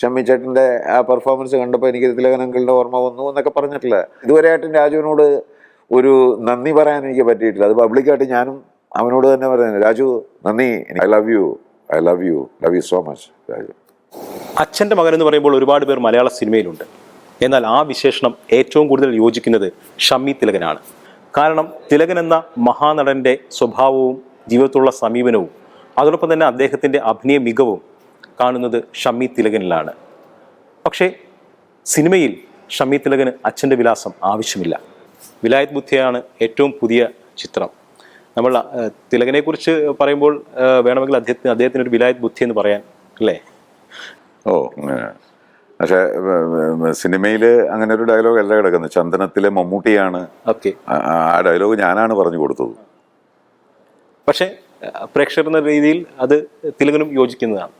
ഷമ്മി ചേട്ടന്റെ ആ പെർഫോമൻസ് കണ്ടപ്പോൾ എനിക്ക് തിലകനങ്കളുടെ ഓർമ്മ വന്നു എന്നൊക്കെ പറഞ്ഞിട്ടില്ല? ഇതുവരെയായിട്ടും രാജുവിനോട് ഒരു നന്ദി പറയാൻ എനിക്ക് പറ്റിയിട്ടില്ല. അത് പബ്ലിക്കായിട്ട് ഞാനും അവനോട് തന്നെ പറയുന്നത് രാജു നന്ദി. I love you I love you love you so much Raju. അച്ഛന്റെ മകൻ എന്ന് പറയുമ്പോൾ ഒരുപാട് പേർ മലയാള സിനിമയിലുണ്ട്. എന്നാൽ ആ വിശേഷണം ഏറ്റവും കൂടുതൽ യോജിക്കുന്നത് ഷമ്മി തിലകനാണ്. കാരണം തിലകൻ എന്ന മഹാനടന്റെ സ്വഭാവവും ജീവിതത്തിലുള്ള സമീപനവും അതോടൊപ്പം തന്നെ അദ്ദേഹത്തിന്റെ അഭിനയ മികവും കാണുന്നത് ഷമ്മി തിലകനിലാണ്. പക്ഷേ സിനിമയിൽ ഷമ്മി തിലകന് അച്ഛന്റെ വിലാസം ആവശ്യമില്ല. വിലായത് ബുദ്ധിയാണ് ഏറ്റവും പുതിയ ചിത്രം. നമ്മൾ തിലകനെക്കുറിച്ച് പറയുമ്പോൾ വേണമെങ്കിൽ അദ്ദേഹത്തിന് അദ്ദേഹത്തിന് ഒരു വിലായത് ബുദ്ധി എന്ന് പറയാൻ അല്ലേ? ഓ പക്ഷേ സിനിമയിൽ അങ്ങനെ ഒരു ഡയലോഗ് അല്ല കിടക്കുന്നത്. ചന്ദനത്തിലെ മമ്മൂട്ടിയാണ്. ഓക്കെ. ആ- ഡയലോഗ് ഞാനാണ് പറഞ്ഞു കൊടുത്തത്. പക്ഷേ പ്രേക്ഷകർ എന്ന രീതിയിൽ അത് തിലകനും യോജിക്കുന്നതാണ്.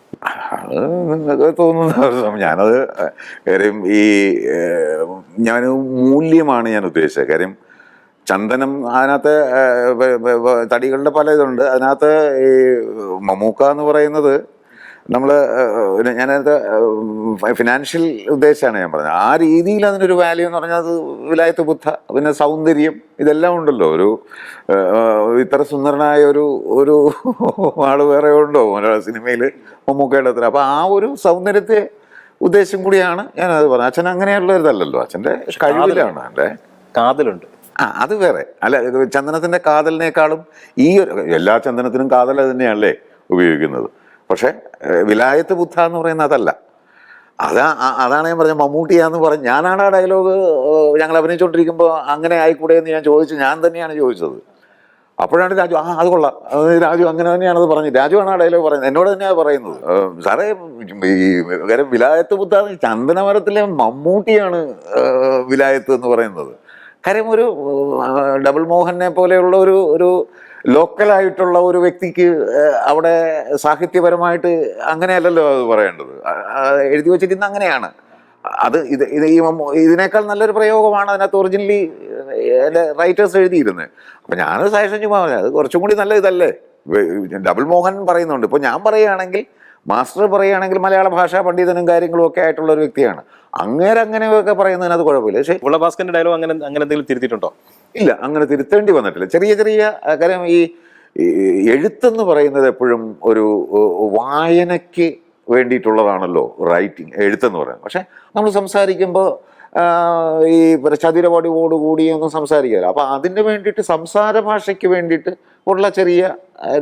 തോന്നുന്ന. ഞാനത് കാര്യം ഈ ഞാൻ മൂല്യമാണ് ഞാൻ ഉദ്ദേശിച്ചത്. കാര്യം ചന്ദനം അതിനകത്ത് തടികളുടെ പല ഇതുണ്ട്. അതിനകത്ത് ഈ മമ്മൂക്ക എന്ന് പറയുന്നത് നമ്മൾ ഞാനത് ഫിനാൻഷ്യൽ ഉദ്ദേശമാണ് ഞാൻ പറഞ്ഞത്. ആ രീതിയിൽ അതിനൊരു വാല്യൂ എന്ന് പറഞ്ഞാൽ അത് വിലായത്ത് ബുദ്ധ പിന്നെ സൗന്ദര്യം ഇതെല്ലാം ഉണ്ടല്ലോ. ഒരു ഇത്ര സുന്ദരനായ ഒരു ഒരു ആൾ വേറെ ഉണ്ടോ? മലയാള സിനിമയിൽ മമ്മൂക്കയുടെ അത്ര അപ്പോൾ ആ ഒരു സൗന്ദര്യത്തെ ഉദ്ദേശം കൂടിയാണ് ഞാനത് പറഞ്ഞത്. അച്ഛൻ അങ്ങനെയുള്ള ഇതല്ലല്ലോ. അച്ഛന്റെ കഴിവിലാണ് അല്ലേ? കാതലുണ്ട്. ആ അത് വേറെ. അല്ല ചന്ദനത്തിന്റെ കാതലിനേക്കാളും ഈ എല്ലാ ചന്ദനത്തിനും കാതൽ തന്നെയല്ലേ ഉപയോഗിക്കുന്നത്. പക്ഷെ വിലായത്ത് ബുദ്ധ എന്ന് പറയുന്ന അതല്ല. അതാ അതാണ് ഞാൻ പറഞ്ഞത് മമ്മൂട്ടിയാന്ന് പറഞ്ഞ് ഞാനാണ് ആ ഡയലോഗ് ഞങ്ങൾ അഭിനയിച്ചുകൊണ്ടിരിക്കുമ്പോൾ അങ്ങനെ ആയിക്കൂടെ എന്ന് ഞാൻ ചോദിച്ചു ഞാൻ തന്നെയാണ് ചോദിച്ചത്. അപ്പോഴാണ് രാജു ആ അത് കൊള്ളാം. രാജു അങ്ങനെ തന്നെയാണ് അത് പറഞ്ഞത് ആണ് ആ ഡയലോഗ് പറയുന്നത് എന്നോട് തന്നെയാണ് പറയുന്നത്. സാറേ ഈ കാര്യം വിലായത്ത് ബുദ്ധ ചന്ദനമരത്തിലെ മമ്മൂട്ടിയാണ് വിലായത്ത് എന്ന് പറയുന്നത്. കാര്യം ഒരു ഡബിൾ മോഹനെ പോലെയുള്ള ഒരു ഒരു ലോക്കലായിട്ടുള്ള ഒരു വ്യക്തിക്ക് അവിടെ സാഹിത്യപരമായിട്ട് അങ്ങനെയല്ലല്ലോ അത് പറയേണ്ടത്. എഴുതി വെച്ചിരിക്കുന്ന അങ്ങനെയാണ്. അത് ഇത് ഇത് ഈ ഇതിനേക്കാൾ നല്ലൊരു പ്രയോഗമാണ് അതിനകത്ത് ഒറിജിനലി റൈറ്റേഴ്സ് എഴുതിയിരുന്നത്. അപ്പം ഞാൻ സജഷൻ ചുമ്മാ അത് കുറച്ചും കൂടി നല്ല ഇതല്ലേ? ഡബിൾ മോഹൻ പറയുന്നുണ്ട്. ഇപ്പോൾ ഞാൻ പറയുകയാണെങ്കിൽ മാസ്റ്റർ പറയുകയാണെങ്കിൽ മലയാള ഭാഷാ പണ്ഡിതനും കാര്യങ്ങളും ഒക്കെ ആയിട്ടുള്ള ഒരു വ്യക്തിയാണ്. അങ്ങേരെ അങ്ങനെയൊക്കെ പറയുന്നതിനകത്ത് കുഴപ്പമില്ല. പക്ഷേ ഉള്ളഭാസ്കറിന്റെ ഡയലോഗ് അങ്ങനെ അങ്ങനെ എന്തെങ്കിലും തിരുത്തിയിട്ടുണ്ടോ? ഇല്ല അങ്ങനെ തിരുത്തേണ്ടി വന്നിട്ടില്ല. ചെറിയ ചെറിയ കാര്യം ഈ എഴുത്തെന്ന് പറയുന്നത് എപ്പോഴും ഒരു വായനയ്ക്ക് വേണ്ടിയിട്ടുള്ളതാണല്ലോ റൈറ്റിംഗ് എഴുത്തെന്ന് പറയുന്നത്. പക്ഷെ നമ്മൾ സംസാരിക്കുമ്പോൾ ഈ ചതിരവടിവോടുകൂടി ഒന്നും സംസാരിക്കില്ല. അപ്പോൾ അതിന് വേണ്ടിയിട്ട് സംസാര ഭാഷയ്ക്ക് വേണ്ടിയിട്ട് ഉള്ള ചെറിയ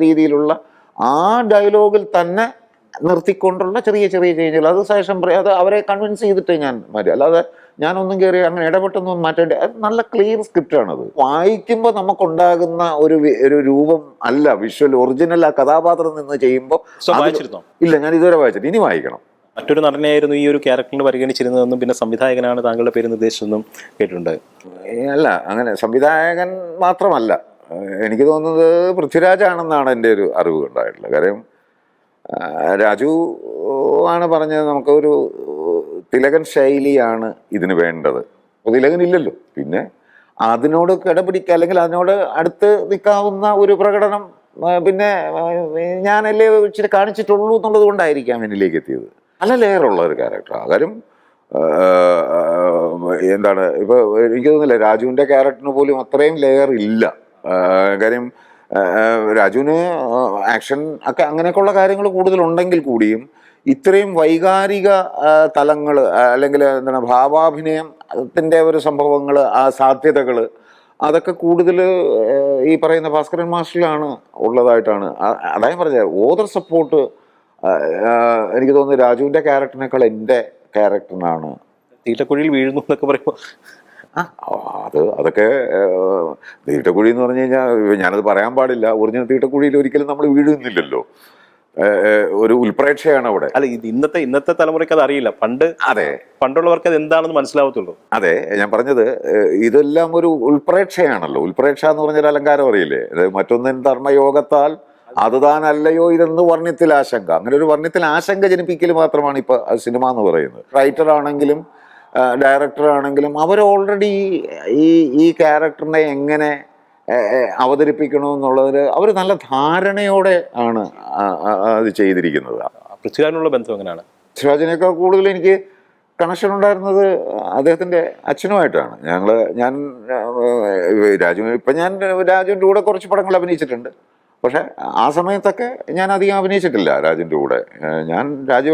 രീതിയിലുള്ള ആ ഡയലോഗിൽ തന്നെ നിർത്തിക്കൊണ്ടുള്ള ചെറിയ ചെറിയ ചേഞ്ചുകൾ. അത് ശേഷം പറയും അത് അവരെ കൺവിൻസ് ചെയ്തിട്ട് ഞാൻ മാറ്റി. അല്ലാതെ ഞാനൊന്നും കയറി അങ്ങനെ ഇടപെട്ടൊന്നും മാറ്റേണ്ട. അത് നല്ല ക്ലിയർ സ്ക്രിപ്റ്റാണത് വായിക്കുമ്പോൾ നമുക്കുണ്ടാകുന്ന ഒരു ഒരു രൂപം അല്ല വിഷ്വൽ ഒറിജിനൽ ആ കഥാപാത്രം നിന്ന് ചെയ്യുമ്പോൾ ഇല്ല ഞാൻ ഇതുവരെ വായിച്ചിട്ട് ഇനി വായിക്കണം. മറ്റൊരു നടനെയായിരുന്നു ഈ ഒരു ക്യാരക്ടറിന് പരിഗണിച്ചിരുന്നതെന്നും പിന്നെ സംവിധായകനാണ് താങ്കളുടെ പേര് നിർദ്ദേശിച്ചതെന്നും കേട്ടിട്ടുണ്ട്. അല്ല അങ്ങനെ സംവിധായകൻ മാത്രമല്ല. എനിക്ക് തോന്നുന്നത് പൃഥ്വിരാജാണെന്നാണ് എന്റെ ഒരു അറിവ് ഉണ്ടായിട്ടുള്ളത്. കാര്യം രാജു ആണ് പറഞ്ഞത് നമുക്കൊരു തിലകൻ ശൈലിയാണ് ഇതിന് വേണ്ടത്. അപ്പോൾ തിലകൻ ഇല്ലല്ലോ. പിന്നെ അതിനോട് കിടപിടിക്കുക അല്ലെങ്കിൽ അതിനോട് അടുത്ത് നിൽക്കാവുന്ന ഒരു പ്രകടനം പിന്നെ ഞാനല്ലേ ഇച്ചിരി കാണിച്ചിട്ടുള്ളൂ എന്നുള്ളത് കൊണ്ടായിരിക്കാം എന്നിലേക്ക് എത്തിയത്. നല്ല ലെയറുള്ള ഒരു ക്യാരക്ടറാണ് കാര്യം എന്താണ് ഇപ്പോൾ എനിക്ക് തോന്നുന്നില്ല രാജുവിന്റെ ക്യാരക്ടറിന് പോലും അത്രയും ലെയർ ഇല്ല. കാര്യം രാജുവിന് ആക്ഷൻ ഒക്കെ അങ്ങനെയൊക്കെയുള്ള കാര്യങ്ങൾ കൂടുതലുണ്ടെങ്കിൽ കൂടിയും ഇത്രയും വൈകാരിക തലങ്ങൾ അല്ലെങ്കിൽ എന്താണ് ഭാവാഭിനയത്തിന്റെ ഒരു സംഭവങ്ങൾ ആ സാധ്യതകൾ അതൊക്കെ കൂടുതൽ ഈ പറയുന്ന ഭാസ്കരൻ മാസ്റ്ററിലാണ് ഉള്ളതായിട്ടാണ്. അതായത് പറഞ്ഞ ഓദർ പറഞ്ഞത് ഓതർ സപ്പോർട്ട് എനിക്ക് തോന്നുന്നു രാജുവിന്റെ ക്യാരക്ടറിനേക്കാൾ എന്റെ ക്യാരക്ടറിനാണ് തീറ്റക്കുഴിയിൽ വീഴുന്നു എന്നൊക്കെ പറയുമ്പോൾ അത് അതൊക്കെ തീറ്റക്കുഴി തീട്ടക്കുഴി എന്ന് പറഞ്ഞു കഴിഞ്ഞാൽ ഞാനത് പറയാൻ പാടില്ല. ഒറിജിനൽ തീട്ടക്കുഴിയിൽ ഒരിക്കലും നമ്മൾ വീഴുന്നില്ലല്ലോ. ഒരു ഉൽപ്രേക്ഷയാണ് അവിടെ. അല്ല ഇത് ഇന്നത്തെ ഇന്നത്തെ തലമുറയ്ക്ക് അത് അറിയില്ല പണ്ട് അതെ. പണ്ടുള്ളവർക്ക് അത് എന്താണെന്ന് മനസ്സിലാവത്തുള്ളൂ. അതെ ഞാൻ പറഞ്ഞത് ഇതെല്ലാം ഒരു ഉൽപ്രേക്ഷയാണല്ലോ. ഉൽപ്രേക്ഷ എന്ന് പറഞ്ഞൊരു അലങ്കാരം അറിയില്ലേ? മറ്റൊന്നിൻ ധർമ്മയോഗത്താൽ അത് താനല്ലയോ ഇതെന്ന് വർണത്തിൽ ആശങ്ക. അങ്ങനെ ഒരു വർണത്തിൽ ആശങ്ക ജനിപ്പിക്കൽ മാത്രമാണ് ഇപ്പൊ സിനിമ എന്ന് പറയുന്നത്. റൈറ്റർ ആണെങ്കിലും ഡയറക്ടർ ആണെങ്കിലും അവർ ഓൾറെഡി ഈ ഈ ക്യാരക്ടറിനെ എങ്ങനെ അവതരിപ്പിക്കണമെന്നുള്ളതിൽ അവർ നല്ല ധാരണയോടെ ആണ് അത് ചെയ്തിരിക്കുന്നത്. പൃഥ്വിരാജിനുള്ള ബന്ധം എങ്ങനെയാണ്? പൃഥ്വിരാജിനേക്കാൾ കൂടുതൽ എനിക്ക് കണക്ഷൻ ഉണ്ടായിരുന്നത് അദ്ദേഹത്തിന്റെ അച്ഛനുമായിട്ടാണ്. ഞങ്ങൾ ഞാൻ രാജു ഇപ്പം ഞാൻ രാജുവിന്റെ കൂടെ കുറച്ച് പടങ്ങൾ അഭിനയിച്ചിട്ടുണ്ട്. പക്ഷെ ആ സമയത്തൊക്കെ ഞാൻ അധികം അഭിനയിച്ചിട്ടില്ല രാജിന്റെ കൂടെ. ഞാൻ രാജു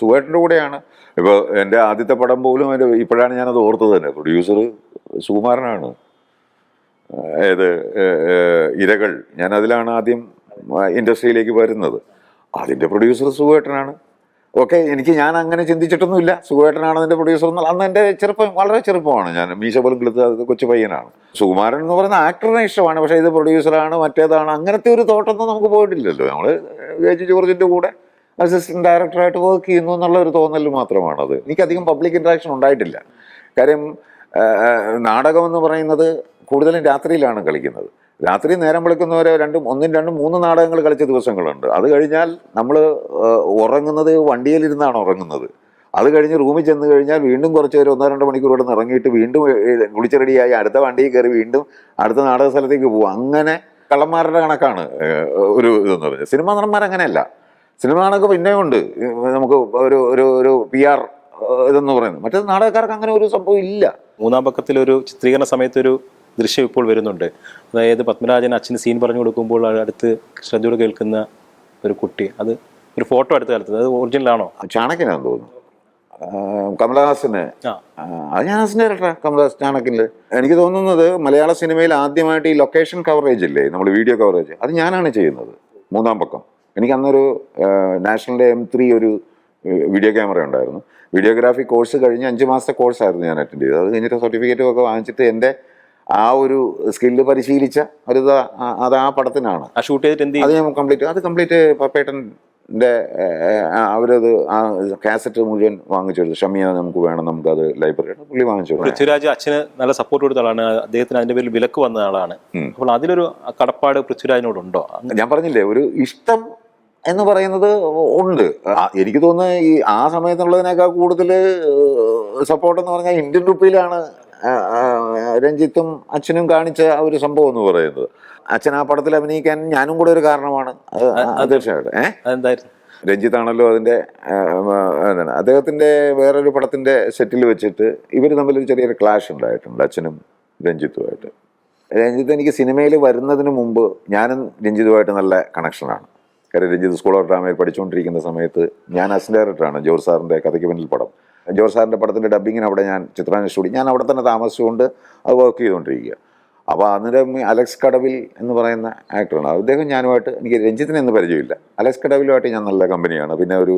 സുഖേട്ടന്റെ കൂടെയാണ്. ഇപ്പോൾ എന്റെ ആദ്യത്തെ പടം പോലും എന്റെ ഇപ്പോഴാണ് ഞാനത് ഓർത്തത് തന്നെ. പ്രൊഡ്യൂസർ സുകുമാരനാണ്. ഏത് ഇരകൾ. ഞാൻ അതിലാണ് ആദ്യം ഇൻഡസ്ട്രിയിലേക്ക് വരുന്നത്. അതിന്റെ പ്രൊഡ്യൂസർ സുഖേട്ടനാണ് ഓക്കെ എനിക്ക് ഞാൻ അങ്ങനെ ചിന്തിച്ചിട്ടൊന്നുമില്ല. സുഖേട്ടനാണ് അതിന്റെ പ്രൊഡ്യൂസർ എന്നാൽ അന്ന് എന്റെ ചെറുപ്പം വളരെ ചെറുപ്പമാണ് ഞാൻ. മീശ പോലും കിളുത്ത കൊച്ചു പയ്യനാണ്. സുകുമാരൻ എന്ന് പറയുന്ന ആക്ടറിനെ ഇഷ്ടമാണ്. പക്ഷേ ഇത് പ്രൊഡ്യൂസറാണ് മറ്റേതാണ് അങ്ങനത്തെ ഒരു തോട്ടൊന്നും നമുക്ക് പോയിട്ടില്ലല്ലോ. നമ്മൾ ജി ജോർജിന്റെ കൂടെ അസിസ്റ്റന്റ് ഡയറക്ടറായിട്ട് വർക്ക് ചെയ്യുന്നു എന്നുള്ള ഒരു തോന്നൽ മാത്രമാണത് എനിക്കധികം പബ്ലിക് ഇൻട്രാക്ഷൻ ഉണ്ടായിട്ടില്ല. കാര്യം നാടകം എന്ന് പറയുന്നത് കൂടുതലും രാത്രിയിലാണ് കളിക്കുന്നത്. രാത്രി നേരം വിളിക്കുന്നവരെ രണ്ടും ഒന്നും രണ്ടും മൂന്ന് നാടകങ്ങൾ കളിച്ച ദിവസങ്ങളുണ്ട്. അത് കഴിഞ്ഞാൽ നമ്മൾ ഉറങ്ങുന്നത് വണ്ടിയിലിരുന്നാണ് ഉറങ്ങുന്നത്. അത് കഴിഞ്ഞ് റൂമിൽ ചെന്ന് കഴിഞ്ഞാൽ വീണ്ടും കുറച്ച് പേര് ഒന്നോ രണ്ടോ മണിക്കൂർ ഇവിടെ ഇറങ്ങിയിട്ട് വീണ്ടും കുളിച്ച് റെഡിയായി അടുത്ത വണ്ടിയിൽ കയറി വീണ്ടും അടുത്ത നാടക സ്ഥലത്തേക്ക് പോകും അങ്ങനെ കള്ളന്മാരുടെ കണക്കാണ് ഒരു ഇതെന്ന് പറഞ്ഞത് സിനിമാ നടന്മാർ അങ്ങനെയല്ല. സിനിമ നാടകം പിന്നെയും ഉണ്ട്. നമുക്ക് ഒരു ഒരു ഒരു പി ആർ ഇതെന്ന് പറയുന്നത്. മറ്റേ നാടകക്കാർക്ക് അങ്ങനെ ഒരു സംഭവം ഇല്ല. മൂന്നാം പക്കത്തിലൊരു ചിത്രീകരണ സമയത്ത് ഒരു ദൃശ്യം ഇപ്പോൾ വരുന്നുണ്ട്. അതായത് പത്മരാജൻ അച്ഛന് സീൻ പറഞ്ഞു കൊടുക്കുമ്പോൾ അടുത്ത് ശ്രദ്ധയോട് കേൾക്കുന്ന ഒരു കുട്ടി. അത് ഒരു ഫോട്ടോ എടുത്ത് കാലത്ത്. അത് ഒറിജിനൽ ആണോ? ചാണക്യനാന്ന് തോന്നുന്നു. കമലഹാസന്. അത് ഞാൻ അസിസ്റ്റന്റ് കമലഹാസ് ചാണക്കിൽ എനിക്ക് തോന്നുന്നത് മലയാള സിനിമയിൽ ആദ്യമായിട്ട് ഈ ലൊക്കേഷൻ കവറേജ് ഇല്ലേ? നമ്മൾ വീഡിയോ കവറേജ് അത് ഞാനാണ് ചെയ്യുന്നത്. മൂന്നാം പക്കം. എനിക്ക് അന്നൊരു നാഷണലിന്റെ എം ത്രീ ഒരു വീഡിയോ ക്യാമറ ഉണ്ടായിരുന്നു. വീഡിയോഗ്രാഫി കോഴ്സ് കഴിഞ്ഞ് അഞ്ച് മാസത്തെ കോഴ്സായിരുന്നു ഞാൻ അറ്റൻഡ് ചെയ്തത്. അത് കഴിഞ്ഞിട്ട് സർട്ടിഫിക്കറ്റും ഒക്കെ വാങ്ങിച്ചിട്ട് എന്റെ ആ ഒരു സ്കില്ല് പരിശീലിച്ച ഒരു അത് ആ പടത്തിനാണ്. ഷൂട്ട് ചെയ്തിട്ട് അത് ഞാൻ കംപ്ലീറ്റ് അത് കംപ്ലീറ്റ് പപ്പേട്ടന്റെ അവരത് ആ കാസറ്റ് മുഴുവൻ വാങ്ങിച്ചു കൊടുത്തു ഷമിയ നമുക്ക് വേണം നമുക്ക് അത് ലൈബ്രറി പുള്ളി വാങ്ങിച്ചു. പൃഥ്വിരാജ് അച്ഛന് നല്ല സപ്പോർട്ട് കൊടുത്ത ആളാണ്. അദ്ദേഹത്തിന് അതിന്റെ പേരിൽ വിലക്ക് വന്ന ആളാണ്. അപ്പോൾ അതിലൊരു കടപ്പാട് പൃഥ്വിരാജിനോടുണ്ടോ? ഞാൻ പറഞ്ഞില്ലേ ഒരു ഇഷ്ടം എന്ന് പറയുന്നത് ഉണ്ട്. എനിക്ക് തോന്നുന്നത് ഈ ആ സമയത്തുള്ളതിനേക്കാൾ കൂടുതൽ സപ്പോർട്ട് എന്ന് പറഞ്ഞാൽ ഇന്ത്യൻ റുപ്പിയിലാണ് രഞ്ജിത്തും അച്ഛനും കാണിച്ച ആ ഒരു സംഭവം എന്ന് പറയുന്നത്. അച്ഛൻ ആ പടത്തിൽ അഭിനയിക്കാൻ ഞാനും കൂടെ ഒരു കാരണമാണ്. തീർച്ചയായിട്ടും. ഏഹ് രഞ്ജിത്താണല്ലോ അതിന്റെ ആ, എന്താണ് അദ്ദേഹത്തിന്റെ വേറൊരു പടത്തിന്റെ സെറ്റിൽ വെച്ചിട്ട് ഇവർ ഒരു ചെറിയൊരു ക്ലാഷ് ഉണ്ടായിട്ടുണ്ട് അച്ഛനും രഞ്ജിത്തുമായിട്ട്. രഞ്ജിത്ത് എനിക്ക് സിനിമയിൽ വരുന്നതിന് മുമ്പ് ഞാനും രഞ്ജിത്തുമായിട്ട് നല്ല കണക്ഷനാണ് കാര്യം രഞ്ജിത്ത് സ്കൂൾ ഓഫ് ഡ്രാമയിൽ പഠിച്ചുകൊണ്ടിരിക്കുന്ന സമയത്ത് ഞാൻ അസിസ്റ്റന്റ് ഡയറക്ടറാണ് ജോർജ് സാറിന്റെ കഥയ്ക്ക് പിന്നിൽ പടം. ജോർജ് സാറിന്റെ പടത്തിന്റെ ഡബ്ബിങ്ങിന് അവിടെ ഞാൻ ചിത്രാഞ്ജലി സ്റ്റുഡിയോ ഞാൻ അവിടെ തന്നെ താമസിച്ചുകൊണ്ട് അത് വർക്ക് ചെയ്തുകൊണ്ടിരിക്കുക അപ്പോൾ അന്നേരം അലക്സ് കടവിൽ എന്ന് പറയുന്ന ആക്ടറാണ് അദ്ദേഹം ഞാനുമായിട്ട് എനിക്ക് രഞ്ജിത്തിനെ ഒന്നും പരിചയമില്ല. അലക്സ് കടവിലുമായിട്ട് ഞാൻ നല്ല കമ്പനിയാണ് പിന്നെ ഒരു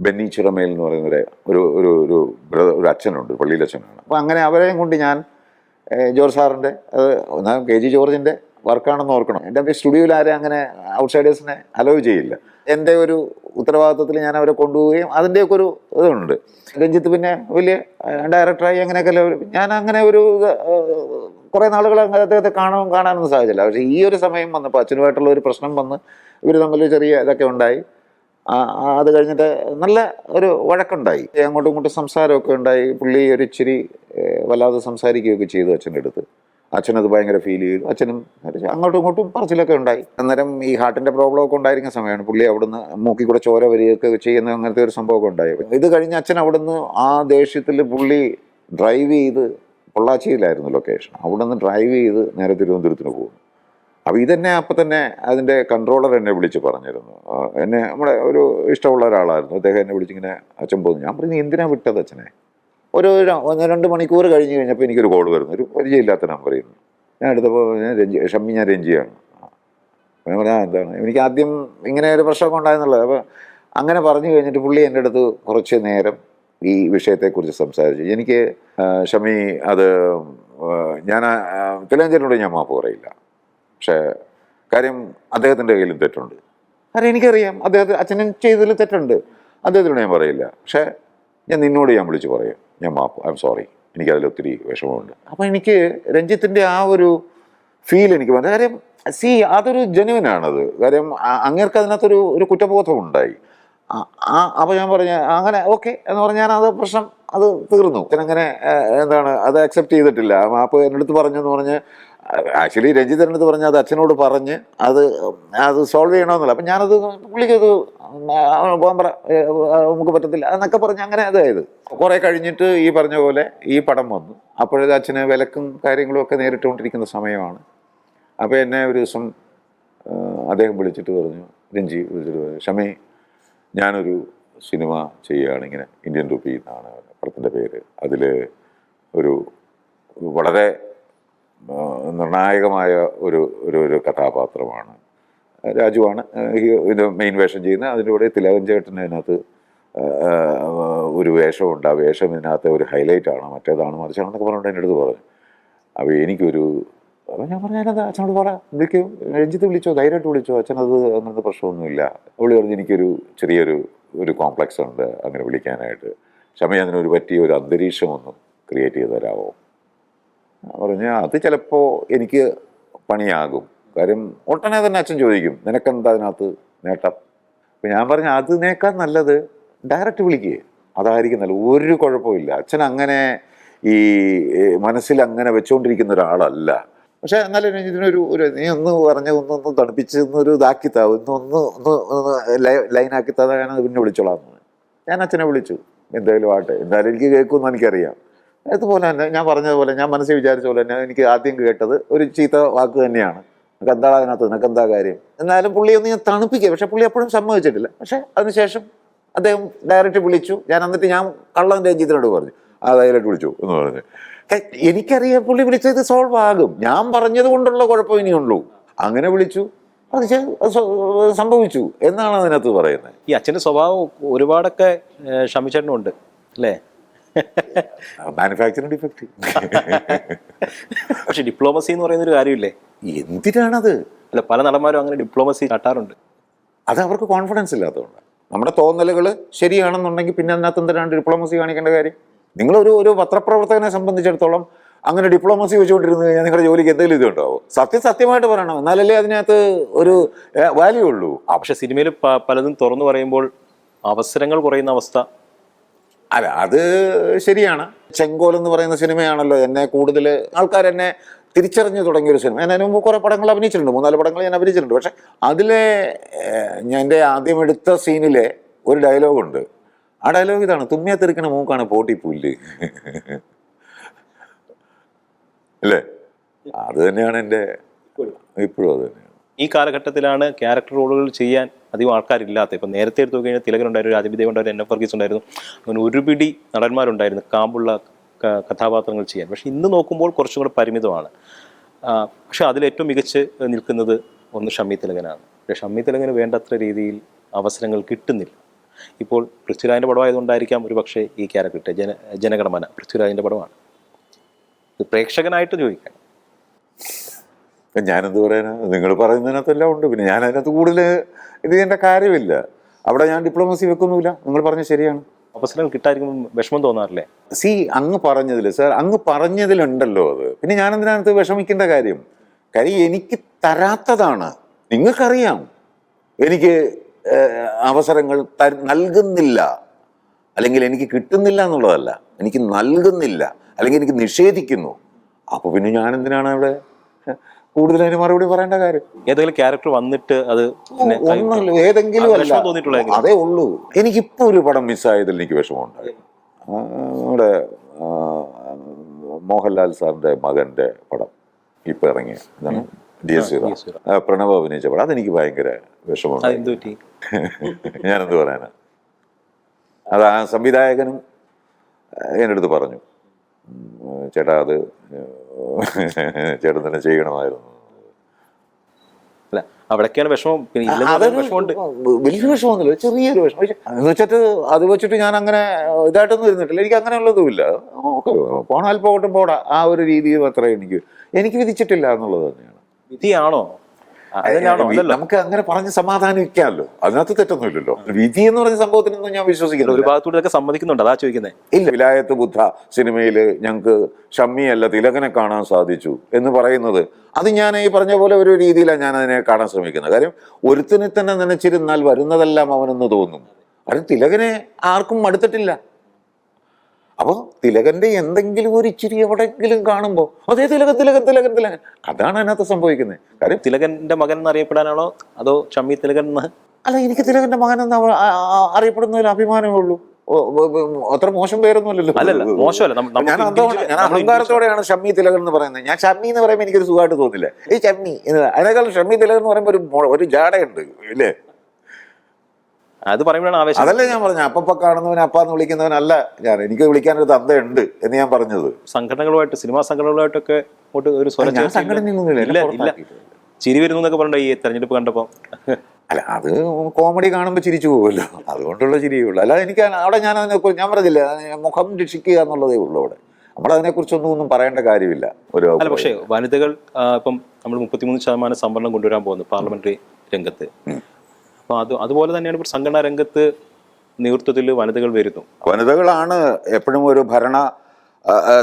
ബെന്നി ചിറമേൽ എന്ന് പറയുന്ന ഒരു ഒരു ഒരു ബ്രദർ ഒരു അച്ഛനുണ്ട് പള്ളിയിലെ അച്ഛനാണ് അപ്പോൾ അങ്ങനെ അവരെയും കൊണ്ട് ഞാൻ ജോർജ് സാറിന്റെ കെ ജി ജോർജിന്റെ വർക്കാണെന്ന് ഓർക്കണം. എന്റെ സ്റ്റുഡിയോയിൽ ആരെ അങ്ങനെ ഔട്ട്സൈഡേഴ്സിനെ അലോ ചെയ്യില്ല. എന്റെ ഒരു ഉത്തരവാദിത്വത്തിൽ ഞാൻ അവരെ കൊണ്ടുപോവുകയും അതിന്റെയൊക്കെ ഒരു ഇതുണ്ട്. രഞ്ജിത്ത് പിന്നെ വലിയ ഡയറക്ടറായി അങ്ങനെയൊക്കെ ഞാൻ അങ്ങനെ ഒരു കുറേ നാളുകൾ അദ്ദേഹത്തെ കാണാൻ കാണാനൊന്നും സാധിച്ചില്ല. പക്ഷേ ഈ ഒരു സമയം വന്നപ്പോൾ അച്ഛനുമായിട്ടുള്ള ഒരു പ്രശ്നം വന്ന് ഇവർ തമ്മിൽ ചെറിയ ഇതൊക്കെ ഉണ്ടായി. അത് കഴിഞ്ഞിട്ട് നല്ല ഒരു വഴക്കുണ്ടായി. അങ്ങോട്ടും ഇങ്ങോട്ടും സംസാരമൊക്കെ ഉണ്ടായി. പുള്ളി ഒരു ഇച്ചിരി വല്ലാതെ സംസാരിക്കുകയൊക്കെ ചെയ്തു അച്ഛന്റെ അടുത്ത്. അച്ഛനത് ഭയങ്കര ഫീൽ ചെയ്തു. അച്ഛനും അങ്ങോട്ടും ഇങ്ങോട്ടും പറച്ചിലൊക്കെ ഉണ്ടായി. അന്നേരം ഈ ഹാർട്ടിന്റെ പ്രോബ്ലം ഒക്കെ ഉണ്ടായിരുന്ന സമയമാണ് പുള്ളി അവിടുന്ന് മൂക്കി കൂടെ ചോര വരികയൊക്കെ ചെയ്യുന്ന അങ്ങനത്തെ ഒരു സംഭവമൊക്കെ ഉണ്ടായി ഇത് കഴിഞ്ഞ് അച്ഛൻ അവിടുന്ന് ആ ദേഷ്യത്തിൽ പുള്ളി ഡ്രൈവ് ചെയ്ത് പൊള്ളാച്ചിയിലായിരുന്നു ലൊക്കേഷൻ അവിടുന്ന് ഡ്രൈവ് ചെയ്ത് നേരെ തിരുവനന്തപുരത്തിന് പോകുന്നു. അപ്പോൾ ഇതെന്നെ അപ്പം തന്നെ അതിന്റെ കൺട്രോളർ എന്നെ വിളിച്ച് പറഞ്ഞിരുന്നു. എന്നെ നമ്മുടെ ഒരു ഇഷ്ടമുള്ള ഒരാളായിരുന്നു. അദ്ദേഹം എന്നെ വിളിച്ചിങ്ങനെ അച്ഛൻ പോകുന്നു ഞാൻ പറഞ്ഞു എന്തിനാണ് വിട്ടത് അച്ഛനെ? ഒരു രണ്ട് മണിക്കൂർ കഴിഞ്ഞ് കഴിഞ്ഞപ്പോൾ എനിക്കൊരു കോൾ വരുന്നു. ഒരു പരിചയമില്ലാത്ത നമ്പർ ചെയ്യുന്നു. ഞാൻ എടുത്തപ്പോൾ ഞാൻ രഞ്ജി ഷമ്മി ഞാൻ രഞ്ജിയാണ്. ഞാൻ പറഞ്ഞാൽ എന്താണ്? എനിക്ക് ആദ്യം ഇങ്ങനെ ഒരു പ്രശ്നമൊക്കെ ഉണ്ടായെന്നുള്ളത് അപ്പോൾ അങ്ങനെ പറഞ്ഞു കഴിഞ്ഞിട്ട് പുള്ളി എന്റെ അടുത്ത് കുറച്ച് നേരം ഈ വിഷയത്തെക്കുറിച്ച് സംസാരിച്ചു. എനിക്ക് ഷമി അത് ഞാൻ തിലഞ്ചേരിനോട് ഞാൻ മാപ്പ് പറയില്ല. പക്ഷേ കാര്യം അദ്ദേഹത്തിന്റെ കയ്യിലും തെറ്റുണ്ട്. കാരണം എനിക്കറിയാം. അദ്ദേഹത്തിന് അച്ഛനും ചെയ്തതിൽ തെറ്റുണ്ട്. അദ്ദേഹത്തിനോട് ഞാൻ പറയില്ല. പക്ഷേ ഞാൻ നിന്നോട് ഞാൻ വിളിച്ച് പറയും. ഞാൻ മാപ്പ് ഐ എം സോറി എനിക്കതിൽ ഒത്തിരി വിഷമമുണ്ട്. അപ്പം എനിക്ക് രഞ്ജിത്തിന്റെ ആ ഒരു ഫീൽ എനിക്ക് വന്നത് കാര്യം സി അതൊരു ജനുവിനാണത് കാര്യം അങ്ങേർക്ക് അതിനകത്തൊരു ഒരു കുറ്റബോധം ഉണ്ടായി ആ അപ്പോൾ ഞാൻ പറഞ്ഞ അങ്ങനെ ഓക്കെ എന്ന് പറഞ്ഞാൽ അത് പ്രശ്നം അത് തീർന്നു. അങ്ങനെ എന്താണ് അത് അക്സെപ്റ്റ് ചെയ്തിട്ടില്ല. മാപ്പ് എന്റെ അടുത്ത് പറഞ്ഞു ആക്ച്വലി രഞ്ജിതന്റെ അടുത്ത് പറഞ്ഞ് അത് അച്ഛനോട് പറഞ്ഞ് അത് അത് സോൾവ് ചെയ്യണമെന്നില്ല. അപ്പം ഞാനത് പുള്ളിക്കത് പോകാൻ പറ നമുക്ക് പറ്റത്തില്ല എന്നൊക്കെ പറഞ്ഞ് അങ്ങനെ അതായത്. കുറേ കഴിഞ്ഞിട്ട് ഈ പറഞ്ഞ പോലെ ഈ പടം വന്നു. അപ്പോഴത് അച്ഛന് വിലക്കും കാര്യങ്ങളും ഒക്കെ നേരിട്ടുകൊണ്ടിരിക്കുന്ന സമയമാണ്. അപ്പോൾ എന്നെ ഒരു ദിവസം അദ്ദേഹം വിളിച്ചിട്ട് പറഞ്ഞു രഞ്ജി വിളിച്ചിട്ട് പറഞ്ഞു ഷമി ഞാനൊരു സിനിമ ചെയ്യുകയാണ് ഇങ്ങനെ ഇന്ത്യൻ റുപ്പി എന്നാണ് പടത്തിന്റെ പേര്. അതിൽ ഒരു വളരെ നിർണായകമായ ഒരു ഒരു ഒരു കഥാപാത്രമാണ്. രാജുവാണ് ഇത് മെയിൻ വേഷം ചെയ്യുന്നത്. അതിന്റെ കൂടെ തിലകൻ ചേട്ടൻ അതിനകത്ത് ഒരു വേഷമുണ്ട്. ആ വേഷം ഇതിനകത്ത് ഒരു ഹൈലൈറ്റ് ആണ്. മറ്റേതാണ് മറിച്ചാണെന്നൊക്കെ പറഞ്ഞിട്ട് എന്റെ അടുത്ത് പറഞ്ഞു. അപ്പോൾ എനിക്കൊരു അപ്പോൾ ഞാൻ പറഞ്ഞു ഞാനത് അച്ഛനോട് പറ വിളിക്കും രഞ്ജിത്ത് വിളിച്ചോ ധൈര്യമായിട്ട് വിളിച്ചോ? അച്ഛനത് അങ്ങനത്തെ പ്രശ്നമൊന്നുമില്ല. അവൾ പറഞ്ഞു എനിക്കൊരു ചെറിയൊരു ഒരു കോംപ്ലക്സ് ഉണ്ട് അങ്ങനെ വിളിക്കാനായിട്ട്. ക്ഷമ അതിനൊരു പറ്റിയ ഒരു അന്തരീക്ഷം ഒന്ന് ക്രിയേറ്റ് ചെയ്ത് തരാമോ പറഞ്ഞാൽ പറഞ്ഞു അത് ചിലപ്പോൾ എനിക്ക് പണിയാകും. കാര്യം ഉടനെ തന്നെ അച്ഛൻ ചോദിക്കും നിനക്കെന്താ അതിനകത്ത് നേട്ടം? അപ്പം ഞാൻ പറഞ്ഞു അതിനേക്കാൾ നല്ലത് ഡയറക്റ്റ് വിളിക്കുക അതായിരിക്കും നല്ല ഒരു കുഴപ്പമില്ല. അച്ഛൻ അങ്ങനെ ഈ മനസ്സിൽ അങ്ങനെ വെച്ചുകൊണ്ടിരിക്കുന്ന ഒരാളല്ല. പക്ഷെ എന്നാലും ഇതിനൊരു ഒരു നീ ഒന്ന് പറഞ്ഞ ഒന്നൊന്ന് തണുപ്പിച്ച് ഒന്നൊരു ഇതാക്കി താ ഒന്ന് ഒന്ന് ഒന്ന് ലൈനാക്കി താ പിന്നെ വിളിച്ചോളാം. ഞാൻ അച്ഛനെ വിളിച്ചു. എന്തായാലും ആട്ടെ എന്തായാലും എനിക്ക് കേൾക്കുമെന്ന് എനിക്കറിയാം. അതുപോലെ തന്നെ ഞാൻ പറഞ്ഞതുപോലെ ഞാൻ മനസ്സിൽ വിചാരിച്ച പോലെ തന്നെ എനിക്ക് ആദ്യം കേട്ടത് ഒരു ചീത്ത വാക്ക് തന്നെയാണ്. നിനക്ക് എന്താണ് അതിനകത്ത്? നിനക്ക് എന്താ കാര്യം? എന്നാലും പുള്ളി ഒന്ന് ഞാൻ തണുപ്പിക്കുക. പക്ഷെ പുള്ളി എപ്പോഴും സമ്മതിച്ചിട്ടില്ല. പക്ഷെ അതിനുശേഷം അദ്ദേഹം ഡയറക്റ്റ് വിളിച്ചു. ഞാൻ എന്നിട്ട് ഞാൻ കള്ളൻ രഞ്ജിത്തിനോട് പറഞ്ഞു. ആ ഡയറക്റ്റ് വിളിച്ചു എന്ന് പറഞ്ഞു. എനിക്കറിയാം പുള്ളി വിളിച്ചത് സോൾവ് ആകും. ഞാൻ പറഞ്ഞത് കൊണ്ടുള്ള കുഴപ്പം ഇനിയുള്ളൂ. അങ്ങനെ വിളിച്ചു. അത് സംഭവിച്ചു. എന്നാണ് അതിനകത്ത് പറയുന്നത്? ഈ അച്ഛന്റെ സ്വഭാവം ഒരുപാടൊക്കെ ക്ഷമിച്ചെണ്ണുണ്ട് ഷമിച്ചേട്ടനുണ്ട് അല്ലേ? മാനുഫാക്ചറിങ് ഡിഫക്റ്റ് പക്ഷെ ഡിപ്ലോമസി എന്ന് പറയുന്ന ഒരു കാര്യമില്ലേ? എന്തിനാണത്? അല്ല പല നടന്മാരും അങ്ങനെ ഡിപ്ലോമസി കാട്ടാറുണ്ട്. അത് അവർക്ക് കോൺഫിഡൻസ് ഇല്ലാത്തതുകൊണ്ട്. നമ്മുടെ തോന്നലുകൾ ശരിയാണെന്നുണ്ടെങ്കിൽ പിന്നെ അതിനകത്ത് എന്തിനാണ് ഡിപ്ലോമസി കാണിക്കേണ്ട കാര്യം? നിങ്ങളൊരു ഒരു പത്രപ്രവർത്തകനെ സംബന്ധിച്ചിടത്തോളം അങ്ങനെ ഡിപ്ലോമസി വെച്ചുകൊണ്ടിരുന്നു കഴിഞ്ഞാൽ നിങ്ങളുടെ ജോലിക്ക് എന്തെങ്കിലും ഇതുണ്ടാവും സത്യം സത്യമായിട്ട് പറയണം. എന്നാലല്ലേ അതിനകത്ത് ഒരു വാല്യൂ ഉള്ളൂ. ആ പക്ഷെ സിനിമയിൽ പലതും തുറന്നു പറയുമ്പോൾ അവസരങ്ങൾ കുറയുന്ന അവസ്ഥ. അല്ല അത് ശരിയാണ്. ചെങ്കോൽ എന്ന് പറയുന്ന സിനിമയാണല്ലോ എന്നെ കൂടുതൽ ആൾക്കാർ എന്നെ തിരിച്ചറിഞ്ഞു തുടങ്ങിയ ഒരു സിനിമ. ഞാൻ അതിന് മുമ്പ് കുറേ പടങ്ങൾ അഭിനയിച്ചിട്ടുണ്ട്. മൂന്നാൽ പടങ്ങൾ ഞാൻ അഭിനയിച്ചിട്ടുണ്ട്. പക്ഷെ അതിലെ ഞാൻ എന്റെ ആദ്യം എടുത്ത സീനിലെ ഒരു ഡയലോഗുണ്ട് ആ ഡയലോഗ് ഇതാണ് തുമ്മിയാ തെറിക്കണ മൂക്കാണ് പോട്ടി പുല്ല് അല്ലേ? അത് തന്നെയാണ് എന്റെ ഇപ്പോഴും അത് തന്നെയാണ്. ഈ കാലഘട്ടത്തിലാണ് ക്യാരക്ടർ റോളുകൾ ചെയ്യാൻ അധികം ആൾക്കാരില്ലാത്ത ഇപ്പം നേരത്തെ എടുത്തു കഴിഞ്ഞാൽ തിലകനുണ്ടായിരുന്നു രാജവിദേവ് ഉണ്ടായിരുന്നു എൻ എഫ് വർഗീസ് ഉണ്ടായിരുന്നു. അങ്ങനെ ഒരുപിടി നടന്മാരുണ്ടായിരുന്നു കാമ്പുള്ള കഥാപാത്രങ്ങൾ ചെയ്യാൻ. പക്ഷെ ഇന്ന് നോക്കുമ്പോൾ കുറച്ചും കൂടെ പരിമിതമാണ്. പക്ഷെ അതിലേറ്റവും മികച്ച് നിൽക്കുന്നത് ഒന്ന് ഷമ്മി തിലകനാണ്. പക്ഷേ ഷമ്മി തിലകന് വേണ്ടത്ര രീതിയിൽ അവസരങ്ങൾ കിട്ടുന്നില്ല. ഇപ്പോൾ പൃഥ്വിരാജിന്റെ പടമായതുകൊണ്ടായിരിക്കാം ഒരു പക്ഷേ ഈ ക്യാരക്ടർ ജന ജനഗണമന പൃഥ്വിരാജിന്റെ പടമാണ്. ഇത് പ്രേക്ഷകനായിട്ട് ചോദിക്കാം ഞാനെന്ത് പറയാനാ? നിങ്ങൾ പറയുന്നതിനകത്തെല്ലാം ഉണ്ട്. പിന്നെ ഞാൻ അതിനകത്ത് കൂടുതൽ ഇത് ചെയ്യേണ്ട കാര്യമില്ല. അവിടെ ഞാൻ ഡിപ്ലോമസി വെക്കുന്നില്ല നിങ്ങൾ പറഞ്ഞ ശരിയാണ്. അവസരം കിട്ടാതിരിക്കുമ്പോൾ വിഷമം തോന്നാറില്ലേ? സി അങ്ങ് പറഞ്ഞതിൽ സാർ അങ്ങ് പറഞ്ഞതിലുണ്ടല്ലോ അത്. പിന്നെ ഞാൻ എന്തിനകത്ത് വിഷമിക്കേണ്ട കാര്യം? കാര്യം എനിക്ക് തരാത്തതാണ്. നിങ്ങൾക്കറിയാം. എനിക്ക് അവസരങ്ങൾ നൽകുന്നില്ല. അല്ലെങ്കിൽ എനിക്ക് കിട്ടുന്നില്ല എന്നുള്ളതല്ല. എനിക്ക് നൽകുന്നില്ല അല്ലെങ്കിൽ എനിക്ക് നിഷേധിക്കുന്നു. അപ്പോൾ പിന്നെ ഞാൻ എന്തിനാണ് അവിടെ കൂടുതൽ അതിന് മറുപടി പറയേണ്ട കാര്യം? ഏതെങ്കിലും ക്യാരക്ടർ വന്നിട്ട് അത് ഒന്നല്ല ഏതെങ്കിലും അല്ല? അതേ ഉള്ളൂ. എനിക്കിപ്പോ ഒരു പടം മിസ്സായതിൽ എനിക്ക് വിഷമമുണ്ടായി. നമ്മുടെ മോഹൻലാൽ സാറിന്റെ മകന്റെ പടം ഇപ്പൊ ഇറങ്ങിയ എന്താണ് ഡി എസ് പ്രണവ് അഭിനയിച്ച പടം. അതെനിക്ക് ഭയങ്കര വിഷമമാണ് ഞാനെന്ത് പറയാനാ? അത് ആ സംവിധായകനും എന്റെ അടുത്ത് പറഞ്ഞു ചേട്ടാ അത് ചേട്ടൻ തന്നെ ചെയ്യണമായിരുന്നു. അല്ല വിഷമം. വലിയ വിഷമമൊന്നുമില്ല ചെറിയൊരു വിഷമം. പക്ഷെ എന്ന് വെച്ചിട്ട് അത് വെച്ചിട്ട് ഞാൻ അങ്ങനെ ഇതായിട്ടൊന്നും ഇരുന്നിട്ടില്ല. എനിക്ക് അങ്ങനെയുള്ളതുമില്ല. ഓക്കെ പോണാൽ പോകട്ടെ പോടാ. ആ ഒരു രീതിയിൽ മാത്രമേ എനിക്ക് എനിക്ക് വിധിച്ചിട്ടില്ല എന്നുള്ളത് തന്നെയാണ്. വിധിയാണോ? നമുക്ക് അങ്ങനെ പറഞ്ഞ് സമാധാനിക്കാമല്ലോ. അതിനകത്ത് തെറ്റൊന്നുമില്ലല്ലോ. വിധി എന്ന് പറഞ്ഞ സംഭവത്തിനൊന്നും ഞാൻ ഒരു വിശ്വസിക്കുന്നില്ല ഭാഗത്തൂടെ ഇതൊക്കെ സമ്മതിക്കുന്നുണ്ട്. അതാ ചോദിക്കുന്നത് ഇല്ല. വിലായത്ത് ബുദ്ധ സിനിമയിൽ ഞങ്ങൾക്ക് ഷമ്മിയല്ല തിലകനെ കാണാൻ സാധിച്ചു എന്ന് പറയുന്നത്. അത് ഞാൻ ഈ പറഞ്ഞ പോലെ ഒരു രീതിയിലാണ് ഞാൻ അതിനെ കാണാൻ ശ്രമിക്കുന്നത്. കാര്യം ഒരുത്തിനെ തന്നെ നനച്ചിരുന്നാൽ വരുന്നതെല്ലാം അവനെന്ന് തോന്നും. കാരണം തിലകനെ ആർക്കും മടുത്തിട്ടില്ല. അപ്പോൾ തിലകന്റെ എന്തെങ്കിലും ഒരു ഇച്ചിരി എവിടെയെങ്കിലും കാണുമ്പോൾ അതേ തിലകൻ തിലകൻ തിലകൻ തിലകൻ. അതാണ് അതിനകത്ത് സംഭവിക്കുന്നത്. കാര്യം തിലകന്റെ മകൻ എന്ന് അറിയപ്പെടാനാണോ അതോ ഷമ്മി തിലകൻ എന്ന്? അല്ല എനിക്ക് തിലകന്റെ മകൻ എന്ന് അറിയപ്പെടുന്ന ഒരു അറിയപ്പെടുന്നതിൽ അഭിമാനമേ ഉള്ളൂ. അത്ര മോശം പേരൊന്നുമല്ലല്ലോ അല്ലല്ല. മോശമല്ല. ഞാൻ അഹങ്കാരത്തോടെയാണ് ഷമ്മി തിലകൻ എന്ന് പറയുന്നത്. ഞാൻ ഷമ്മി എന്ന് പറയുമ്പോൾ എനിക്കൊരു സുഖമായിട്ട് തോന്നില്ല. ഈ ഷമ്മി അതിനേക്കാൾ ഷമ്മി തിലകൻ എന്ന് പറയുമ്പോൾ ഒരു ഒരു ജാടയുണ്ട് ഇല്ലേ? അത് പറയുമ്പോഴാണ് ആവേശം. അതല്ലേ ഞാൻ പറഞ്ഞു അപ്പപ്പ കാണുന്നവൻ അപ്പാന്ന് വിളിക്കുന്നവനല്ല ഞാൻ. എനിക്ക് വിളിക്കാനൊരു തന്തയുണ്ട് എന്ന് ഞാൻ പറഞ്ഞത്. സംഘടനകളുമായിട്ട് സിനിമാ സംഘടനകളുമായിട്ടൊക്കെ അങ്ങോട്ട് ഒരു സ്വരം ചിരി വരുന്നു എന്നൊക്കെ പറഞ്ഞ ഈ തെരഞ്ഞെടുപ്പ് കണ്ടപ്പോ. അല്ല അത് കോമഡി കാണുമ്പോൾ ചിരിച്ചു പോകുമല്ലോ. അതുകൊണ്ടുള്ള ചിരിയേ ഉള്ളൂ. അല്ലാതെ എനിക്ക് അവിടെ ഞാൻ അതിനെ ഞാൻ പറഞ്ഞില്ല മുഖം രക്ഷിക്കുക എന്നുള്ളതേ ഉള്ളൂ അവിടെ. നമ്മളതിനെ കുറിച്ചൊന്നും ഒന്നും പറയേണ്ട കാര്യമില്ല. ഒരു അല്ല പക്ഷേ വനിതകൾ ഇപ്പം നമ്മൾ മുപ്പത്തിമൂന്ന് ശതമാനം സംവരണം കൊണ്ടുവരാൻ പോകുന്നു പാർലമെന്ററി രംഗത്ത്. അപ്പൊ അത് അതുപോലെ തന്നെയാണ് ഇപ്പോൾ സംഘടനാ രംഗത്ത് നേതൃത്വത്തിൽ വനിതകൾ വരുന്നു. വനിതകളാണ് എപ്പോഴും ഒരു ഭരണ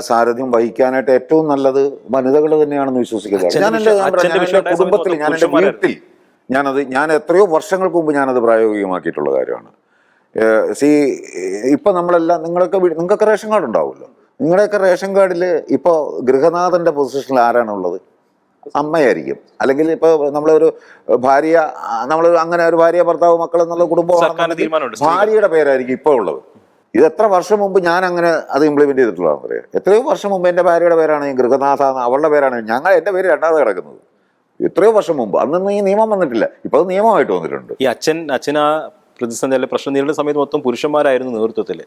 സാരഥ്യം വഹിക്കാനായിട്ട് ഏറ്റവും നല്ലത്. വനിതകൾ തന്നെയാണെന്ന് വിശ്വസിക്കുന്നത് ഞാൻ എന്റെ കുടുംബത്തിൽ ഞാൻ എന്റെ. വീട്ടിൽ ഞാനത് ഞാൻ എത്രയോ വർഷങ്ങൾക്ക് മുമ്പ് ഞാനത് പ്രായോഗികമാക്കിയിട്ടുള്ള കാര്യമാണ്. സി ഇപ്പൊ നമ്മളെല്ലാം നിങ്ങളൊക്കെ നിങ്ങൾക്ക് നിങ്ങൾക്കൊക്കെ റേഷൻ കാർഡ് ഉണ്ടാവുമല്ലോ നിങ്ങളുടെയൊക്കെ റേഷൻ കാർഡിൽ ഇപ്പോൾ ഗൃഹനാഥന്റെ പൊസിഷനിൽ ആരാണുള്ളത് അമ്മയായിരിക്കും. അല്ലെങ്കിൽ ഇപ്പൊ നമ്മളൊരു ഭാര്യ നമ്മൾ അങ്ങനെ ഒരു ഭാര്യ ഭർത്താവ് മക്കൾ എന്നുള്ള കുടുംബമാണ് ഭാര്യയുടെ പേരായിരിക്കും ഇപ്പോൾ ഉള്ളത്. ഇത് എത്ര വർഷം മുമ്പ് ഞാൻ അങ്ങനെ അത് ഇംപ്ലിമെന്റ് ചെയ്തിട്ടുള്ളതാണെന്ന് പറയാം. എത്രയോ വർഷം മുമ്പ് എന്റെ ഭാര്യയുടെ പേരാണ് ഈ ഗൃഹനാഥ അവളുടെ പേരാണ്. ഞങ്ങൾ എന്റെ പേര് രണ്ടാമത് കിടക്കുന്നത്. എത്രയോ വർഷം മുമ്പ്. അന്നൊന്നും ഈ നിയമം വന്നിട്ടില്ല. ഇപ്പൊ അത് നിയമമായിട്ട് വന്നിട്ടുണ്ട്. ഈ അച്ഛൻ അച്ഛൻ ആ പ്രതിസന്ധി അല്ലെ പ്രശ്നം നേരിടുന്ന സമയത്ത് മൊത്തം പുരുഷന്മാരായിരുന്നു നേതൃത്വത്തിൽ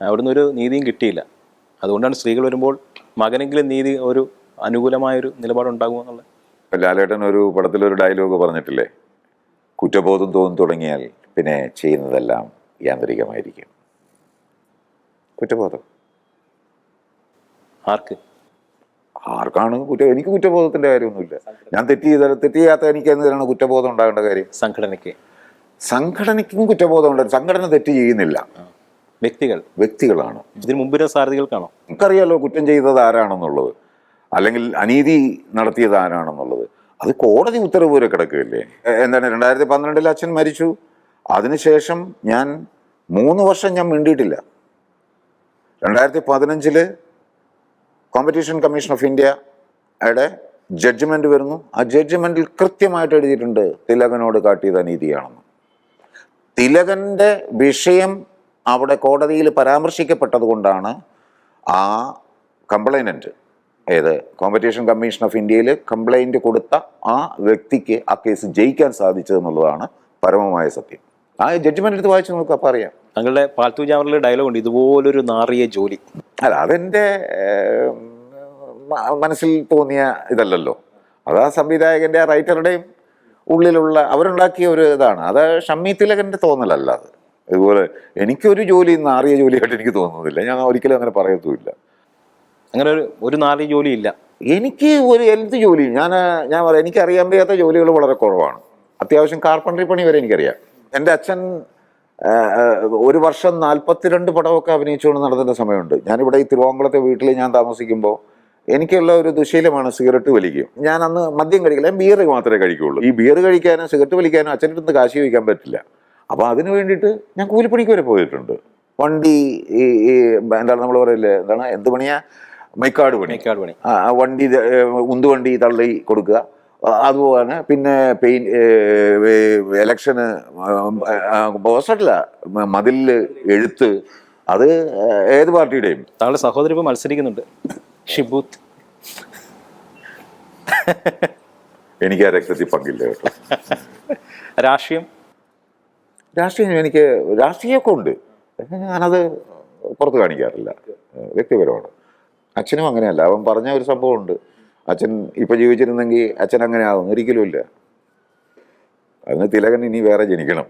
അവിടുന്ന് ഒരു നീതിയും കിട്ടിയില്ല. അതുകൊണ്ടാണ് സ്ത്രീകൾ വരുമ്പോൾ മകനെങ്കിലും നീതി ഒരു അനുകൂലമായ ഒരു നിലപാടുണ്ടാകുമെന്നുള്ളത് ഇപ്പൊ ലാലേട്ടൻ ഒരു പടത്തിലൊരു ഡയലോഗ് പറഞ്ഞിട്ടില്ലേ? കുറ്റബോധം തോന്നി തുടങ്ങിയാൽ പിന്നെ ചെയ്യുന്നതെല്ലാം യാന്ത്രികമായിരിക്കും. കുറ്റബോധം. ആർക്ക്? ആർക്കാണ് കുറ്റ എനിക്ക് കുറ്റബോധത്തിന്റെ കാര്യമൊന്നുമില്ല. ഞാൻ തെറ്റ് ചെയ്ത തെറ്റ് ചെയ്യാത്ത എനിക്ക് എന്തിനാണ് കുറ്റബോധം ഉണ്ടാകേണ്ട കാര്യം? സംഘടനയ്ക്ക്. സംഘടനയ്ക്കും കുറ്റബോധമുണ്ട് സംഘടന തെറ്റ് ചെയ്യുന്നില്ല. വ്യക്തികൾ. വ്യക്തികളാണ്. ഇതിന് മുമ്പിലെ സാരഥികൾക്കാണോ? നമുക്കറിയാലോ കുറ്റം ചെയ്തത് ആരാണെന്നുള്ളത്. അല്ലെങ്കിൽ അനീതി നടത്തിയത് ആരാണെന്നുള്ളത്. അത് കോടതി ഉത്തരവ് വരെ കിടക്കുകയല്ലേ? എന്താണ് രണ്ടായിരത്തി പന്ത്രണ്ടിൽ അച്ഛൻ മരിച്ചു. അതിനുശേഷം ഞാൻ മൂന്ന് വർഷം ഞാൻ മിണ്ടിയിട്ടില്ല. രണ്ടായിരത്തി പതിനഞ്ചിൽ കോമ്പറ്റീഷൻ കമ്മീഷൻ ഓഫ് ഇന്ത്യ ഇന്ത്യയുടെ ജഡ്ജ്മെന്റ് വരുന്നു. ആ ജഡ്ജ്മെന്റിൽ കൃത്യമായിട്ട് എഴുതിയിട്ടുണ്ട് തിലകനോട് കാട്ടിയത് അനീതിയാണെന്ന്. തിലകന്റെ വിഷയം അവിടെ കോടതിയിൽ പരാമർശിക്കപ്പെട്ടത് കൊണ്ടാണ് ആ കംപ്ലൈനന്റ് ഏത്? കോമ്പറ്റീഷൻ കമ്മീഷൻ ഓഫ് ഇന്ത്യയിൽ കംപ്ലൈന്റ് കൊടുത്ത ആ വ്യക്തിക്ക് ആ കേസ് ജയിക്കാൻ സാധിച്ചതെന്നുള്ളതാണ് പരമമായ സത്യം. ആ ജഡ്ജ്മെന്റ് എടുത്ത് വായിച്ചു നോക്കുക അപ്പം അറിയാം. തങ്ങളുടെ പാൽത്തു ജാമറിലെ ഡയലോഗ് ഉണ്ട്. ഇതുപോലൊരു നാറിയ ജോലി. അല്ല അതെന്റെ മനസ്സിൽ തോന്നിയ ഇതല്ലല്ലോ. അത് ആ സംവിധായകന്റെ ആ റൈറ്ററുടെയും ഉള്ളിലുള്ള അവരുണ്ടാക്കിയ ഒരു ഇതാണ്. അത് ഷമ്മി തിലകന്റെ തോന്നലല്ല അത്. ഇതുപോലെ എനിക്കൊരു ജോലി നാറിയ ജോലിയായിട്ട് എനിക്ക് തോന്നുന്നില്ല. ഞാൻ ഒരിക്കലും അങ്ങനെ പറയത്തുമില്ല. അങ്ങനെ ഒരു ഒരു നാല് ജോലിയില്ല. എനിക്ക് ഒരു എന്ത് ജോലി ഞാൻ ഞാൻ പറയാം എനിക്ക് അറിയാൻ വയ്യാത്ത ജോലികൾ വളരെ കുറവാണ്. അത്യാവശ്യം കാർപ്പൻട്രി പണി വരെ എനിക്കറിയാം. എന്റെ അച്ഛൻ ഒരു വർഷം നാൽപ്പത്തിരണ്ട് പടമൊക്കെ അഭിനയിച്ചുകൊണ്ട് നടന്നിരുന്ന സമയമുണ്ട്. ഞാനിവിടെ ഈ തിരുവാങ്കുളത്തെ വീട്ടിൽ ഞാൻ താമസിക്കുമ്പോൾ എനിക്കുള്ള ഒരു ദുശീലമാണ് സിഗരറ്റ് വലിക്കും ഞാൻ അന്ന് മദ്യം കഴിക്കില്ല ഞാൻ ബിയർ മാത്രമേ കഴിക്കുകയുള്ളൂ. ഈ ബിയർ കഴിക്കാനും സിഗരറ്റ് വലിക്കാനും അച്ഛന്റെ അടുത്ത് കാശി വയ്ക്കാൻ പറ്റില്ല. അപ്പോൾ അതിന് വേണ്ടിയിട്ട് ഞാൻ കൂലിപ്പണിക്ക് വരെ പോയിട്ടുണ്ട്. വണ്ടി ഈ എന്താണ് നമ്മൾ പറയില്ലേ എന്താണ് എന്ത് പണിയാ? മൈക്കാട് പണി. മൈക്കാട് പണി. വണ്ടി ഉന്തുവണ്ടി തള്ളി കൊടുക്കുക. അതുപോലെ പിന്നെ പെയിൻ ഇലക്ഷന് പോസ്റ്റല്ല മതിലിൽ എഴുത്ത്. അത് ഏത് പാർട്ടിയുടെയും. താങ്കളുടെ സഹോദരി ഇപ്പൊ മത്സരിക്കുന്നുണ്ട്. ഷിബൂത്ത്. എനിക്ക് ആ രക്തത്തിൽ പങ്കില്ല കേട്ടോ. രാഷ്ട്രീയം? രാഷ്ട്രീയം എനിക്ക് രാഷ്ട്രീയമൊക്കെ ഉണ്ട്. ഞാനത് പുറത്ത് കാണിക്കാറില്ല. വ്യക്തിപരമാണ്. അച്ഛനും അങ്ങനെയല്ല. അവൻ പറഞ്ഞ ഒരു സംഭവമുണ്ട്. അച്ഛൻ ഇപ്പം ജീവിച്ചിരുന്നെങ്കിൽ അച്ഛൻ അങ്ങനെ ആകും ഒരിക്കലും ഇല്ല. അതിന് തിലകൻ ഇനി വേറെ ജനിക്കണം.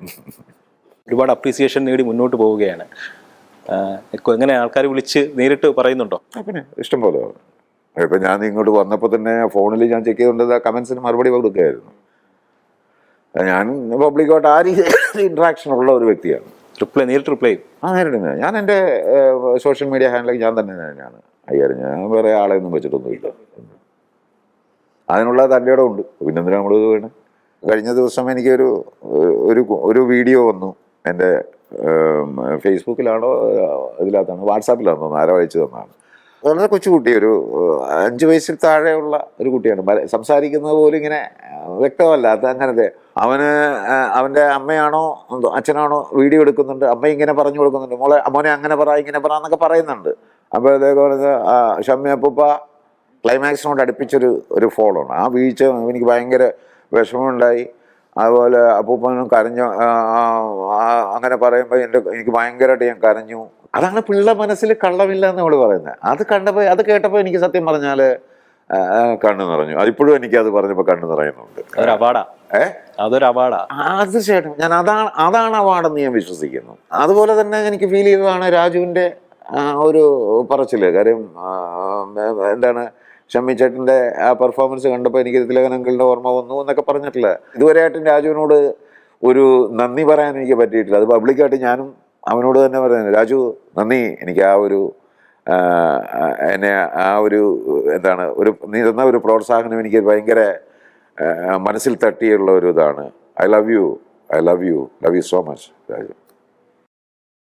ഒരുപാട് അപ്രീസിയേഷൻ നേടി മുന്നോട്ട് പോവുകയാണ്. ആ, എങ്ങനെ ആൾക്കാർ വിളിച്ച് നേരിട്ട് പറയുന്നുണ്ടോ? ആ, പിന്നെ ഇഷ്ടം പോലെ. ഇപ്പം ഞാൻ ഇങ്ങോട്ട് വന്നപ്പോൾ തന്നെ ഫോണിൽ ഞാൻ ചെക്ക് ചെയ്തുകൊണ്ട് കമൻസിന് മറുപടി കൊടുക്കുകയായിരുന്നു ഞാൻ പബ്ലിക്കായിട്ട് ആ രീതി ഇൻട്രാക്ഷൻ ഉള്ള ഒരു വ്യക്തിയാണ്. റിപ്ലൈ നേരിട്ട് റിപ്ലൈ ആ നേരിടുന്നത് ഞാൻ എന്റെ സോഷ്യൽ മീഡിയ ഹാൻഡിലേക്ക് ഞാൻ തന്നെ തന്നെയാണ് അയ്യായിരം ഞാൻ വേറെ ആളെ ഒന്നും വെച്ചിട്ടൊന്നുമില്ല അതിനുള്ള തന്റെ ഉണ്ട്. പിന്നെ നമ്മൾ വേണം കഴിഞ്ഞ ദിവസം എനിക്കൊരു ഒരു ഒരു വീഡിയോ വന്നു. എന്റെ ഫേസ്ബുക്കിലാണോ ഇതിനകത്താണ് വാട്സാപ്പിലാണെന്ന് തോന്നുന്നു. ആരോ അയച്ചു തന്നാണ് വളരെ കൊച്ചുകുട്ടി ഒരു അഞ്ച് വയസ്സിൽ താഴെയുള്ള ഒരു കുട്ടിയാണ്. സംസാരിക്കുന്നത് പോലും ഇങ്ങനെ വ്യക്തമല്ലാത്ത അങ്ങനത്തെ അവന് അവന്റെ അമ്മയാണോ അച്ഛനാണോ വീഡിയോ എടുക്കുന്നുണ്ട്. അമ്മ ഇങ്ങനെ പറഞ്ഞു കൊടുക്കുന്നുണ്ട്. മോളെ മോനെ അങ്ങനെ പറ ഇങ്ങനെ പറ എന്നൊക്കെ പറയുന്നുണ്ട്. അപ്പോഴത്തേക്ക് പറഞ്ഞത് ഷമ്യപ്പൂപ്പ ക്ലൈമാക്സിനോട് അടുപ്പിച്ചൊരു ഒരു ഫോളാണ് ആ വീഴ്ച എനിക്ക് ഭയങ്കര വിഷമമുണ്ടായി. അതുപോലെ അപ്പൂപ്പനും കരഞ്ഞു. അങ്ങനെ പറയുമ്പോൾ എന്റെ എനിക്ക് ഭയങ്കരമായിട്ട് ഞാൻ കരഞ്ഞു. അതാണ് പിള്ള മനസ്സിൽ കള്ളമില്ല എന്ന് നമ്മൾ പറയുന്നത് അത് കണ്ടപ്പോൾ അത് കേട്ടപ്പോൾ എനിക്ക് സത്യം പറഞ്ഞാൽ കണ്ണു നിറഞ്ഞു. അതിപ്പോഴും എനിക്ക് അത് പറഞ്ഞപ്പോൾ കണ്ണു നിറയുന്നുണ്ട്. അതൊരു അവാർഡാ. തീർച്ചയായിട്ടും ഞാൻ അതാണ് അതാണ് അവാർഡെന്ന് ഞാൻ വിശ്വസിക്കുന്നു. അതുപോലെ തന്നെ എനിക്ക് ഫീൽ ചെയ്തതാണ് രാജുവിന്റെ ഒരു പറച്ചില്ല കാര്യം എന്താണ് ഷമ്മി ചേട്ടന്റെ ആ പെർഫോമൻസ് കണ്ടപ്പോൾ എനിക്ക് തിലകനങ്കളുടെ ഓർമ്മ വന്നു എന്നൊക്കെ പറഞ്ഞിട്ടില്ല. ഇതുവരെ ഇതുവരെയായിട്ടും രാജുവിനോട് ഒരു നന്ദി പറയാൻ എനിക്ക് പറ്റിയിട്ടില്ല. അത് പബ്ലിക്കായിട്ട് ഞാനും അവനോട് തന്നെ പറയുന്നത് രാജു നന്ദി. എനിക്ക് ആ ഒരു എന്നെ ആ ഒരു എന്താണ് ഒരു നീ തന്ന ഒരു പ്രോത്സാഹനം എനിക്ക് ഭയങ്കര മനസ്സിൽ തട്ടിയുള്ള ഒരു ഇതാണ്. I love you I love you love you so much Raju.